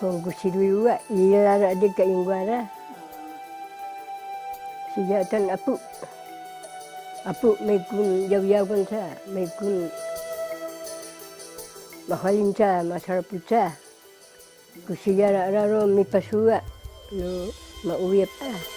Luwa, ilara di ka ingwara. Sijatan apu. Apu may kun yaw-yawan sa, may kun mahalin sa, masarap sa. Kung siya raro may pasuwa, no, mauwi pa.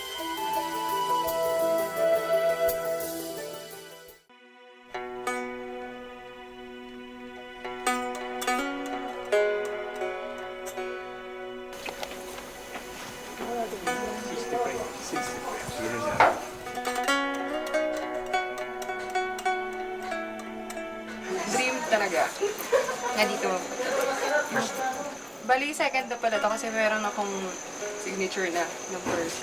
Bali, second na pala to kasi meron akong signature na na first.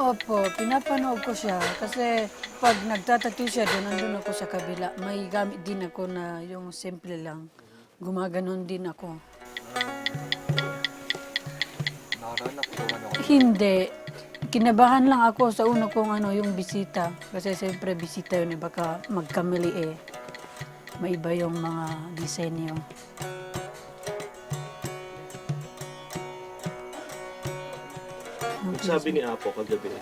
Opo, pinapanood ko siya kasi pag nagtatattoo siya doon, nandun ako sa kabila. May gamit din ako na yung simple lang. Gumaganon din ako. Hindi. Kinabahan lang ako sa una kong ano, yung bisita. Kasi siyempre bisita yun, eh, baka magkamali eh. Maiba yung mga disenyo. Sabi ni Apo kagabi,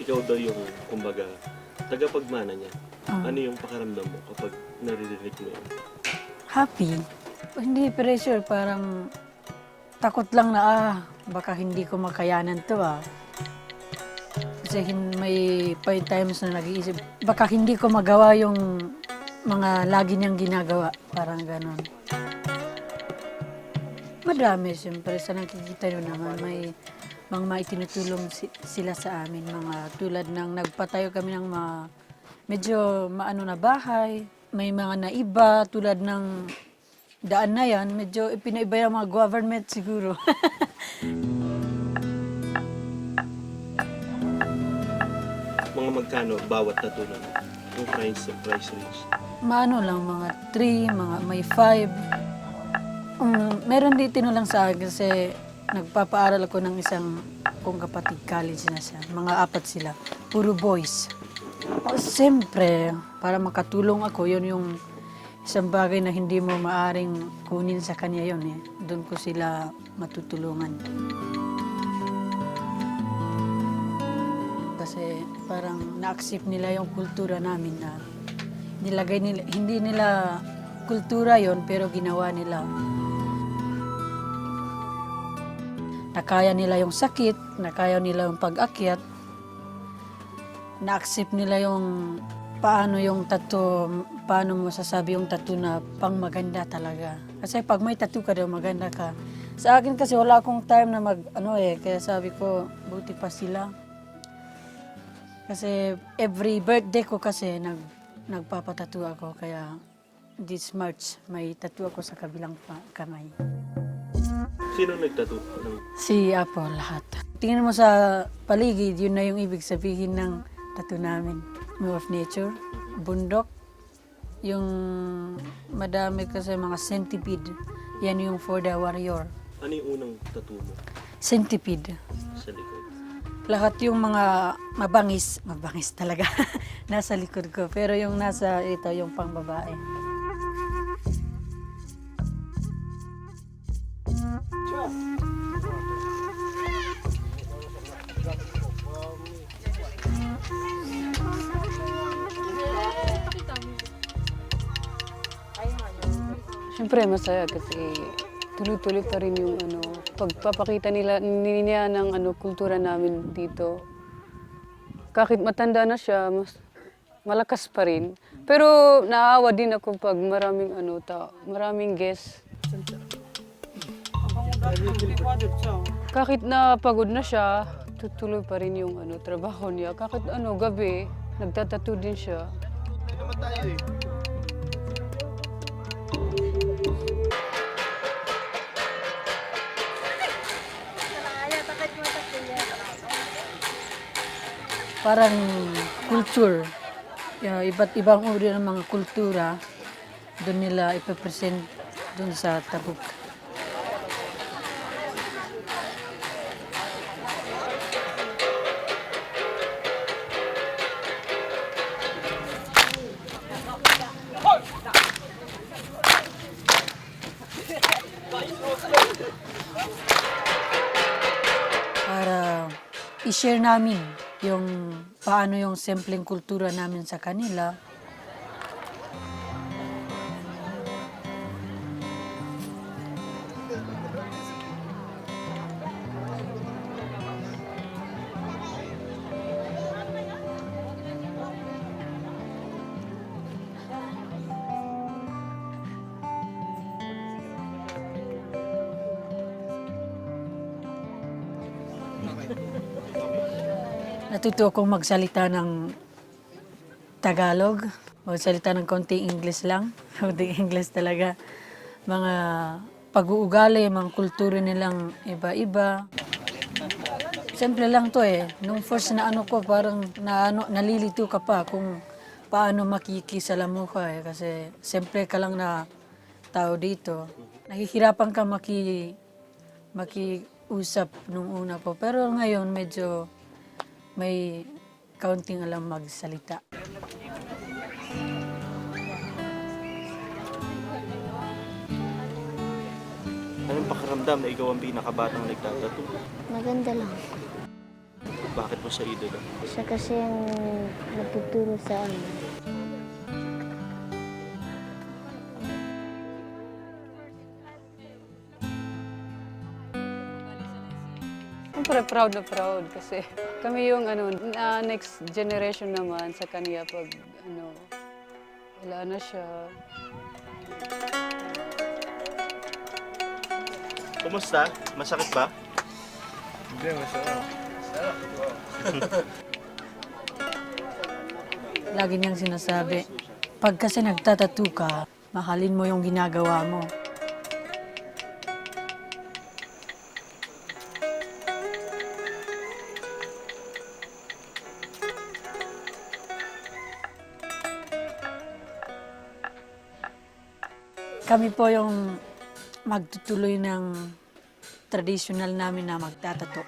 ikaw daw yung, kumbaga, tagapagmana niya. Ano yung pakaramdam mo kapag naririnig mo yun? Happy. Hindi pressure, parang takot lang na ah, baka hindi ko makayanan to ah. Kasi may five times na nag-iisip, baka hindi ko magawa yung mga lagi niyang ginagawa. Parang ganon. Madami siyempre sa nakikita nyo naman. May mga maitinutulong si- sila sa amin. Mga tulad ng nagpatayo kami ng mga medyo maano na bahay. May mga naiba tulad ng daan na yan. Medyo pinaiba yung mga government siguro. Mga magkano bawat tattoo na yung price price range? Maano lang, mga 3, mga may 5. Um, meron dito lang sa akin kasi nagpapaaral ako ng isang kong kapatid college na siya. Mga apat sila. Puro boys. O, siyempre, para makatulong ako, yun yung isang bagay na hindi mo maaring kunin sa kanya yun eh. Doon ko sila matutulungan. Kasi parang na-accept nila yung kultura namin na nilagay nila, hindi nila kultura yon pero ginawa nila. Nakaya nila yung sakit, nakaya nila yung pag-akyat, na-accept nila yung paano yung tattoo, paano mo sasabi yung tattoo na pang maganda talaga. Kasi pag may tattoo ka daw, maganda ka. Sa akin kasi wala akong time na mag, ano eh, kaya sabi ko, buti pa sila. Kasi every birthday ko kasi nag, nagpapatattoo ako. Kaya this March may tattoo ako sa kabilang kamay. Sino nagtattoo ng Si Apo lahat. Tingnan mo sa paligid, yun na yung ibig sabihin ng tattoo namin. More of nature, bundok, yung madami kasi mga centipede. Yan yung for the warrior. ano yung unang tattoo mo Centipede. sa likod? Lahat yung mga mabangis, mabangis talaga, nasa likod ko. Pero yung nasa ito, yung pang babae. Siyempre masaya kasi tuloy-tuloy pa rin yung ano, pagpapakita nila niya ng ano, kultura namin dito. Kahit matanda na siya, mas malakas pa rin. Pero naawa din ako pag maraming ano ta, maraming guests. Kahit na pagod na siya, tutuloy pa rin yung ano trabaho niya. Kahit ano gabi, nagtatattoo din siya. parang culture, uh, iba't ibang uri ng mga kultura, doon nila ipapresent doon sa tabuk. Para i-share namin yung paano yung simpleng kultura namin sa kanila. Natuto akong magsalita ng Tagalog, magsalita ng konting English lang, konting English talaga. Mga pag-uugali, mga kultura nilang iba-iba. Siyempre lang to eh. Nung first na ano ko, parang na, ano, nalilito ka pa kung paano makikisalamu ka eh. Kasi siyempre ka lang na tao dito. Nahihirapan ka maki, makiusap nung una po. Pero ngayon medyo may kaunting alam magsalita. Anong pakiramdam na ikaw ang pinakabatang nagtatato? Maganda lang. Bakit mo sa idolo? Siya kasi ang nagtuturo sa amin. Siyempre, proud na proud kasi kami yung ano, na next generation naman sa kanya pag ano, wala na siya. Kumusta? Masakit ba? Lagi niyang sinasabi, pag kasi nagtatato ka, mahalin mo yung ginagawa mo. Kami po yung magtutuloy ng traditional namin na magtatato.